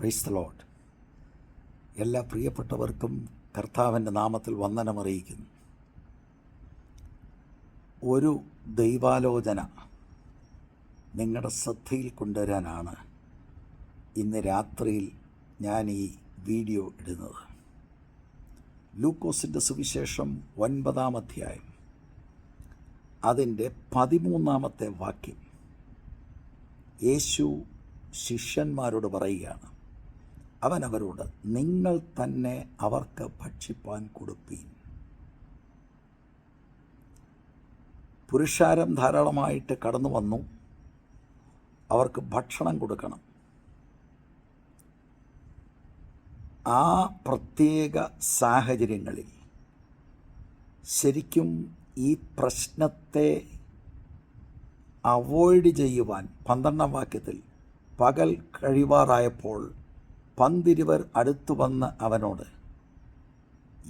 Price load എല്ലാ പ്രിയപ്പെട്ടവർക്കും കർത്താവിന്റെ നാമത്തിൽ വന്ദനമറിയിക്കുന്നു ഒരു ദൈവാലോചന നിങ്ങളുടെ ശ്രദ്ധയിൽ കൊണ്ടുവരാനാണ് ഇന്ന് രാത്രിയിൽ ഞാൻ ഈ വീഡിയോ ഇടുന്നത്. ലൂക്കോസിന്റെ സുവിശേഷം ഒൻപതാം അധ്യായം. അതിന്റെ പതിമൂന്നാമത്തെ വാക്യം. യേശു ശിഷ്യന്മാരോട് പറയുകയാണ് അവൻ അവരോട് നിങ്ങൾ തന്നെ അവർക്ക് ഭക്ഷിപ്പാൻ കൊടുപ്പീൻ. പുരുഷാരം ധാരാളമായിട്ട് കടന്നു വന്നു. അവർക്ക് ഭക്ഷണം കൊടുക്കണം. ആ പ്രത്യേക സാഹചര്യങ്ങളിൽ ശരിക്കും ഈ പ്രശ്നത്തെ അവോയ്ഡ് ചെയ്യുവാൻ പന്ത്രണ്ടാം വാക്യത്തിൽ പകൽ കഴിവാറായപ്പോൾ പന്തിരുവർ അടുത്തു വന്ന് അവനോട്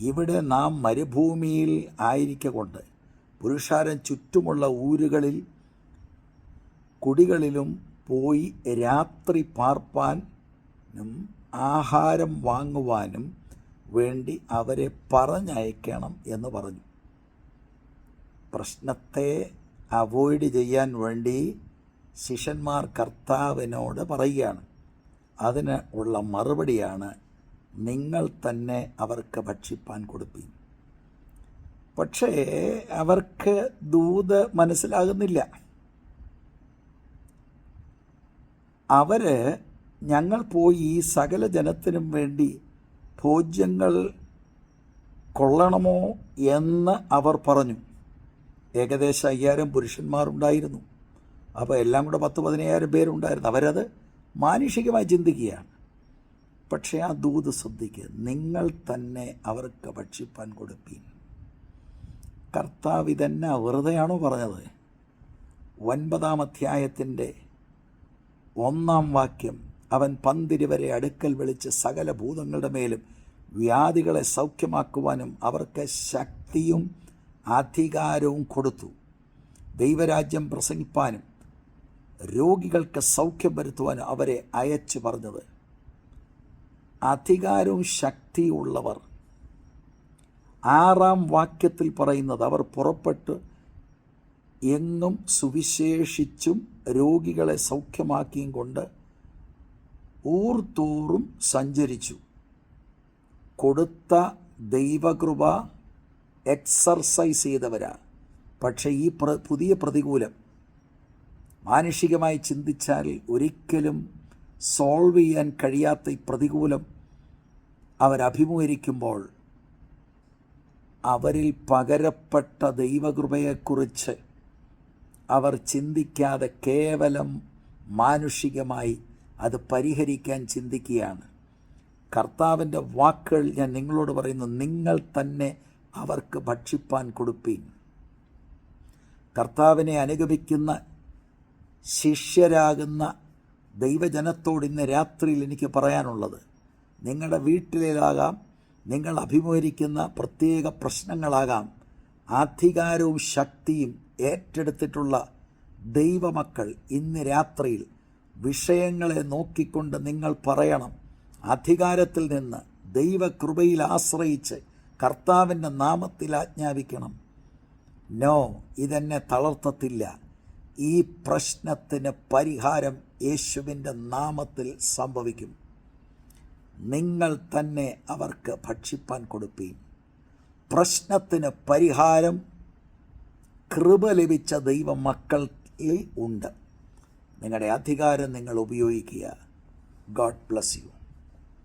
ഇവിടെ നാം മരുഭൂമിയിൽ ആയിരിക്കൊണ്ട് പുരുഷാരം ചുറ്റുമുള്ള ഊരുകളിൽ കുടികളിലും പോയി രാത്രി പാർപ്പാനും ആഹാരം വാങ്ങുവാനും വേണ്ടി അവരെ പറഞ്ഞയക്കണം എന്ന് പറഞ്ഞു. പ്രശ്നത്തെ അവോയ്ഡ് ചെയ്യാൻ വേണ്ടി ശിഷ്യന്മാർ കർത്താവിനോട് പറയുകയാണ്. അതിന് ഉള്ള മറുപടിയാണ് നിങ്ങൾ തന്നെ അവർക്ക് ഭക്ഷിപ്പാൻ കൊടുപ്പി പക്ഷേ അവർക്ക് ദൂത് മനസ്സിലാകുന്നില്ല. അവർ ഞങ്ങൾ പോയി സകല ജനത്തിനും വേണ്ടി ഭോജ്യങ്ങൾ കൊള്ളണമോ എന്ന് അവർ പറഞ്ഞു. ഏകദേശം അയ്യായിരം പുരുഷന്മാരുണ്ടായിരുന്നു അപ്പോൾ എല്ലാം കൂടെ പത്ത് പതിനയ്യായിരം പേരുണ്ടായിരുന്നു. അവരത് മാനുഷികമായി ചിന്തിക്കുകയാണ്. പക്ഷേ ആ ദൂത് ശ്രദ്ധിക്കുക നിങ്ങൾ തന്നെ അവർക്ക് ഭക്ഷിപ്പാൻ കൊടുപ്പീൻ. കർത്താവ് ഇതെന്നെ വെറുതെയാണോ പറഞ്ഞത്? ഒൻപതാം അധ്യായത്തിന്റെ ഒന്നാം വാക്യം അവൻ പന്തിരിവരെ അടുക്കൽ വിളിച്ച് സകല ഭൂതങ്ങളുടെ മേലും വ്യാധികളെ സൗഖ്യമാക്കുവാനും അവർക്ക് ശക്തിയും അധികാരവും കൊടുത്തു. ദൈവരാജ്യം പ്രസംഗിപ്പാനും രോഗികൾക്ക് സൗഖ്യം വരുത്തുവാൻ അവരെ അയച്ചു പറഞ്ഞത്. അധികാരവും ശക്തിയുള്ളവർ ആറാം വാക്യത്തിൽ പറയുന്നത് അവർ പുറപ്പെട്ട് എങ്ങും സുവിശേഷിച്ചും രോഗികളെ സൗഖ്യമാക്കിയും കൊണ്ട് ഊർത്തോറും സഞ്ചരിച്ചു. കൊടുത്ത ദൈവകൃപ എക്സർസൈസ് ചെയ്തവരാ. പക്ഷേ ഈ പുതിയ പ്രതികൂലം മാനുഷികമായി ചിന്തിച്ചാൽ ഒരിക്കലും സോൾവ് ചെയ്യാൻ കഴിയാത്ത ഈ പ്രതികൂലം അവരഭിമുഖീകരിക്കുമ്പോൾ അവരിൽ പകരപ്പെട്ട ദൈവകൃപയെക്കുറിച്ച് അവർ ചിന്തിക്കാതെ കേവലം മാനുഷികമായി അത് പരിഹരിക്കാൻ ചിന്തിക്കുകയാണ്. കർത്താവിന്റെ വാക്കുകൾ ഞാൻ നിങ്ങളോട് പറയുന്നു നിങ്ങൾ തന്നെ അവർക്ക് ഭക്ഷിപ്പാൻ കൊടുപ്പീൻ. കർത്താവിനെ അനുഗമിക്കുന്ന ശിഷ്യരാകുന്ന ദൈവജനത്തോട് ഇന്ന് രാത്രിയിൽ എനിക്ക് പറയാനുള്ളത് നിങ്ങളുടെ വീട്ടിലേതാകാം നിങ്ങൾ അഭിമുഖീകരിക്കുന്ന പ്രത്യേക പ്രശ്നങ്ങളാകാം അധികാരവും ശക്തിയും ഏറ്റെടുത്തിട്ടുള്ള ദൈവമക്കൾ ഇന്ന് രാത്രിയിൽ വിഷയങ്ങളെ നോക്കിക്കൊണ്ട് നിങ്ങൾ പറയണം. അധികാരത്തിൽ നിന്ന് ദൈവകൃപയിൽ ആശ്രയിച്ച് കർത്താവിന്റെ നാമത്തിൽ ആജ്ഞാപിക്കണം. നോ ഇതെന്നെ തളർത്തത്തില്ല. ഈ പ്രശ്നത്തിന് പരിഹാരം യേശുവിന്റെ നാമത്തിൽ സംഭവിക്കും. നിങ്ങൾ തന്നെ അവർക്ക് ഭക്ഷിപ്പാൻ കൊടുപ്പീൻ. പ്രശ്നത്തിന് പരിഹാരം കൃപ ലഭിച്ച ദൈവ മക്കളിൽ ഉണ്ട്. നിങ്ങളുടെ അധികാരം നിങ്ങൾ ഉപയോഗിക്കുക. God bless you